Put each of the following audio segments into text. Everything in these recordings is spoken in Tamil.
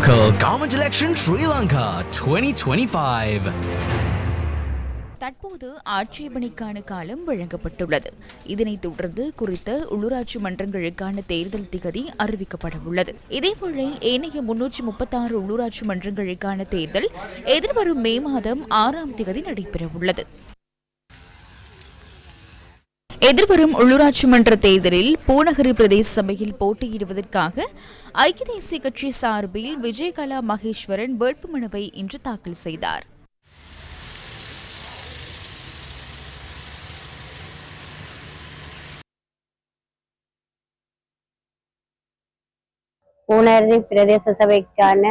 Local Government Election Sri Lanka 2025. தற்போது ஆட்சேபனைக்கான காலம் வழங்கப்பட்டுள்ளது. இதனைத் தொடர்ந்து குறித்த உள்ளூராட்சி மன்றங்களுக்கான தேர்தல் திகதி அறிவிக்கப்பட உள்ளது. இதேவேளை ஏனைய முன்னூற்றி முப்பத்தாறு உள்ளூராட்சி மன்றங்களுக்கான தேர்தல் எதிர்வரும் மே மாதம் ஆறாம் திகதி நடைபெறவுள்ளது எதிர்வரும் உள்ளூராட்சி மன்ற தேர்தலில் பூநகரி பிரதேச சபையில் போட்டியிடுவதற்காக ஐக்கிய தேசிய கட்சி சார்பில் விஜயகலா மகேஸ்வரன் வேட்புமனுவை இன்று தாக்கல் செய்தார். பூநகரி பிரதேச சபைக்கான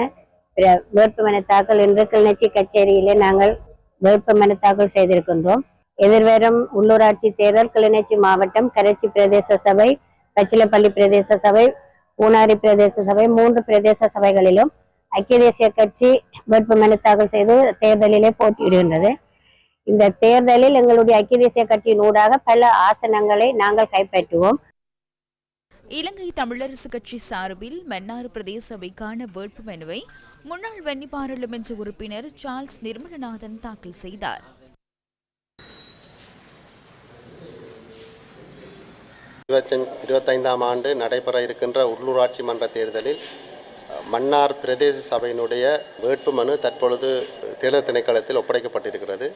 வேட்புமனு தாக்கல் இன்று கிளிநொச்சி கச்சேரியிலே நாங்கள் வேட்புமனு தாக்கல் செய்திருக்கின்றோம். எதிர்வரும் உள்ளூராட்சி தேர்தல் கிளிநொச்சி மாவட்டம் கரைச்சி பிரதேச சபை பச்சிலப்பள்ளி பிரதேச சபை பூனாரி பிரதேச சபை மூன்று பிரதேச சபைகளிலும் ஐக்கிய தேசிய கட்சி வேட்புமனு தாக்கல் செய்து தேர்தலிலே போட்டியிடுகின்றது. இந்த தேர்தலில் எங்களுடைய ஐக்கிய தேசிய கட்சியின் ஊடாக பல ஆசனங்களை நாங்கள் கைப்பற்றுவோம். இலங்கை தமிழரசு கட்சி சார்பில் மன்னார் பிரதேச சபைக்கான வேட்புமனுவை முன்னாள் வன்னி பாராளுமன்ற உறுப்பினர் சார்ல்ஸ் நிர்மலநாதன் தாக்கல் செய்தார். இருபத்தஞ்சு இருபத்தைந்தாம் ஆண்டு நடைபெற இருக்கின்ற உள்ளூராட்சி மன்ற தேர்தலில் மன்னார் பிரதேச சபையினுடைய வேட்புமனு தற்பொழுது தேர்தல் திணைக்களத்தில் ஒப்படைக்கப்பட்டிருக்கிறது.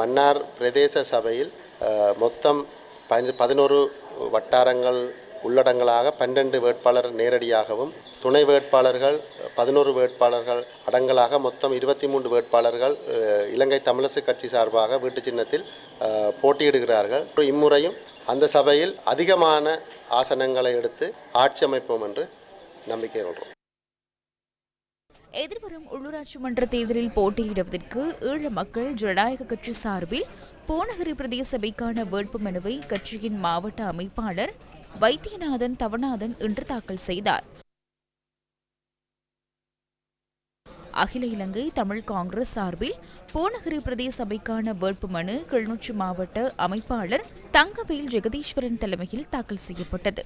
மன்னார் பிரதேச சபையில் மொத்தம் பதினோரு வட்டாரங்கள் உள்ளடங்களாக பன்னெண்டு வேட்பாளர் நேரடியாகவும் துணை வேட்பாளர்கள் பதினோரு வேட்பாளர்கள் அடங்கலாக மொத்தம் இருபத்தி மூன்று வேட்பாளர்கள் இலங்கை தமிழரசு கட்சி சார்பாக வீட்டு சின்னத்தில் போட்டியிடுகிறார்கள். இம்முறையும் அந்த சபையில் அதிகமான ஆசனங்களை எடுத்து ஆட்சி அமைப்போம் என்று நம்பிக்கை கொள்கிறோம். எதிர்வரும் உள்ளூராட்சி மன்ற தேர்தலில் போட்டியிடுவதற்கு ஈழ மக்கள் ஜனநாயக கட்சி சார்பில் பூநகரி பிரதேச சபைக்கான வேட்புமனுவை கட்சியின் மாவட்ட அமைப்பாளர் வைத்தியநாதன் தவநாதன் இன்று தாக்கல் செய்தார். அகில இலங்கை தமிழ் காங்கிரஸ் சார்பில் பூநகரி பிரதேச சபைக்கான வேட்புமனு கிளிநொச்சி மாவட்ட அமைப்பாளர் தங்கவேல் ஜெகதீஸ்வரன் தலைமையில் தாக்கல் செய்யப்பட்டது.